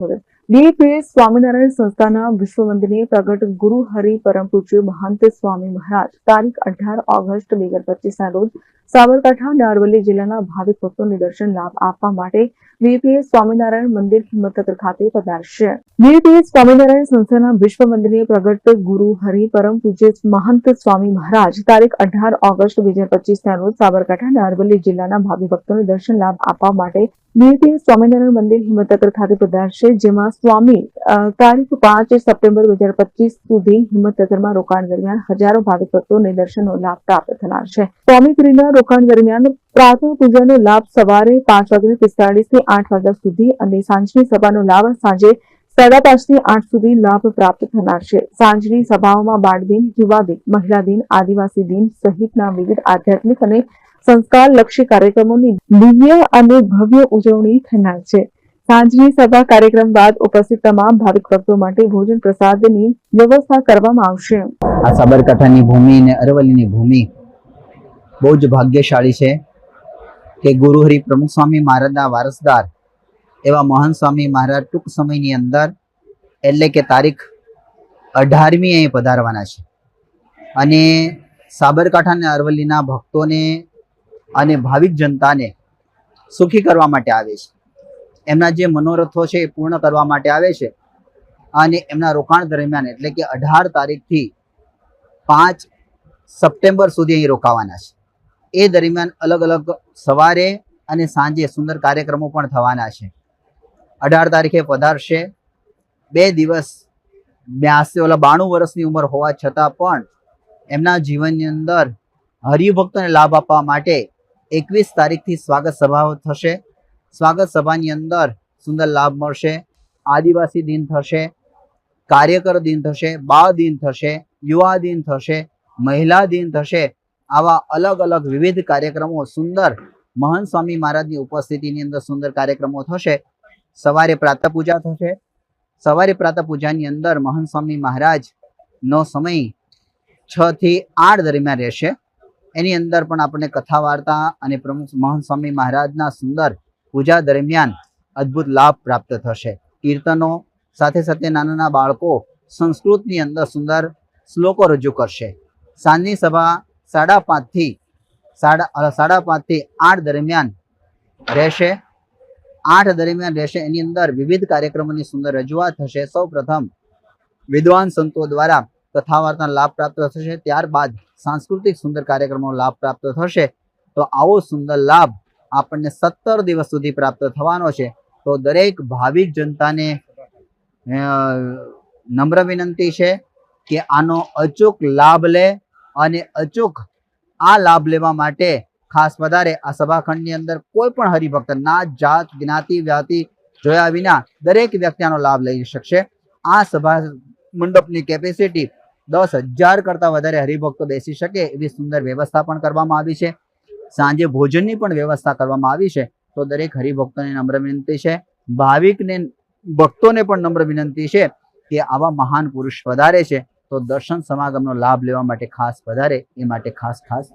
DPS Swaminarayan સંસ્થાના વિશ્વવંદનીય પ્રગટ ગુરુ હરિ પરમ પૂજ્ય મહંત સ્વામી મહારાજ તારીખ અઢાર ઓગસ્ટ બે હજાર પચીસના રોજ સાબરકાંઠા અરવલ્લી જિલ્લાના ભાવિક ભક્તોને દર્શન લાભ આપવા માટે વીપીએસ સ્વામિનારાયણ મંદિર હિંમતનગર ખાતે પધારશે. વીપીએસ સ્વામિનારાયણ સંસ્થાના વિશ્વવંદનીય પ્રગટ ગુરુ હરિ પરમ પૂજ્ય મહંત સ્વામી મહારાજ તારીખ અઢાર ઓગસ્ટ બે હજાર પચીસના રોજ સાબરકાંઠા અરવલ્લી જિલ્લાના ભાવિ ભક્તોને દર્શન લાભ આપવા માટે વીપીએસ સ્વામિનારાયણ મંદિર હિંમતનગર ખાતે પધારશે, જેમાં સ્વામી તારીખ પાંચ સપ્ટેમ્બર બે હજાર પચીસ સુધી હિંમતનગરમાં રોકાણ દરમિયાન હજારો ભાવિક ભક્તોને દર્શનનો લાભ પ્રાપ્ત થનાર છે. સ્વામીગીરીના રોકાણ દરમિયાન પ્રાર્થના પૂજાનો લાભ સવારે પાંચ વાગ્યા પિસ્તાળીસથી આઠ વાગ્યા સુધી અને સાંજની સભાનો લાભ સાંજે સાડા પાંચથી આઠ સુધી લાભ પ્રાપ્ત થનાર છે. સાંજની સભાઓમાં બાળ દિન યુવા દિન મહિલા દિન આદિવાસી દિન સહિતના વિવિધ આધ્યાત્મિક અને સંસ્કાર લક્ષી કાર્યક્રમોની દિવ્ય અને ભવ્ય ઉજવણી થનાર છે. સાંજની સભા કાર્યક્રમ બાદ ઉપસ્થિત તમામ ભાવિક ભક્તો માટે ભોજન પ્રસાદની વ્યવસ્થા કરવામાં આવશે. આ સાબરકાંઠાની ભૂમિ અને અરવલ્લીની ભૂમિ બહુ જ ભાગ્યશાળી છે કે ગુરુ હરિ પ્રમુખ સ્વામી મહારાજના વારસદાર એવા મહાન સ્વામી મહારાજ ટૂંક સમયની અંદર એટલે કે તારીખ અઢારમી અહીં પધારવાના છે. અને સાબરકાંઠા અને અરવલ્લીના ભક્તોને અને ભાવિક જનતાને સુખી કરવા માટે આવે છે. એમના જે મનોરથો છે એ પૂર્ણ કરવા માટે આવે છે અને એમના રોકાણ દરમિયાન એટલે કે અઢાર તારીખથી પાંચ સપ્ટેમ્બર સુધી અહીં રોકાવાના છે. એ દરમિયાન અલગ અલગ સવારે અને સાંજે સુંદર કાર્યક્રમો પણ થવાના છે. અઢાર તારીખે પધારશે બે દિવસ બ્યાસી ઓલા બાણું વર્ષની ઉંમર હોવા છતાં પણ એમના જીવનની અંદર હરિભક્તોને લાભ આપવા માટે એકવીસ તારીખથી સ્વાગત સભાઓ થશે. સ્વાગત સભાની અંદર સુંદર લાભ મળશે, આદિવાસી દિન થશે, કાર્યકર દિન થશે, બાળ દિન થશે, યુવા દિન થશે, મહિલા દિન થશે, આવા અલગ અલગ વિવિધ કાર્યક્રમો સુંદર મહંત સ્વામી મહારાજની ઉપસ્થિતિની અંદર સુંદર કાર્યક્રમો થશે. સવારે પ્રાતઃ પૂજા થશે. સવારે પ્રાતઃ પૂજાની અંદર મહંત સ્વામી મહારાજ સમય છ થી આઠ દરમિયાન રહેશે. એની અંદર પણ આપણને કથા વાર્તા અને પ્રમુખ મહંત સ્વામી મહારાજના સુંદર પૂજા દરમિયાન અદ્ભુત લાભ પ્રાપ્ત થશે. કીર્તનો, સાથે સાથે નાના નાના બાળકો સંસ્કૃતની અંદર સુંદર શ્લોકો રજૂ કરશે. સાંજની સભા સાડા પાંચથી સાડા સાડા પાંચથી આઠ દરમિયાન રહેશે. આઠ દરમિયાન રહેશે. એની અંદર વિવિધ કાર્યક્રમોની સુંદર રજૂઆત થશે. સૌ પ્રથમ વિદ્વાન સંતો દ્વારા કથા વાર્તાનો લાભ પ્રાપ્ત થશે. ત્યારબાદ સાંસ્કૃતિક સુંદર કાર્યક્રમો લાભ પ્રાપ્ત થશે. તો આવો સુંદર લાભ આપણને સત્તર દિવસ સુધી પ્રાપ્ત થવાનો છે. તો દરેક ભાવિક જનતાને નમ્ર વિનંતી છે કે આનો અચૂક લાભ લે અને અચૂક આ લાભ લેવા માટે ખાસ વધારે આ સભાખંડની અંદર કોઈ પણ હરિભક્ત ના જાત, જ્ઞાતિ, વ્યાતિ, જોયા વિના દરેક વ્યક્તિ આનો લાભ લઈ શકશે. આ સભા મંડપની કેપેસિટી દસ હજાર કરતા વધારે હરિભક્તો બેસી શકે એવી સુંદર વ્યવસ્થા પણ કરવામાં આવી છે. સાંજે ભોજનની પણ વ્યવસ્થા કરવામાં આવી છે. તો દરેક હરિભક્તોને નમ્ર વિનંતી છે. ભાવિકને, ભક્તોને પણ નમ્ર વિનંતી છે કે આવા મહાન પુરુષ વધારે છે. તો દર્શન સમાગમનો લાભ લેવા માટે ખાસ વધારે, એ માટે ખાસ ખાસ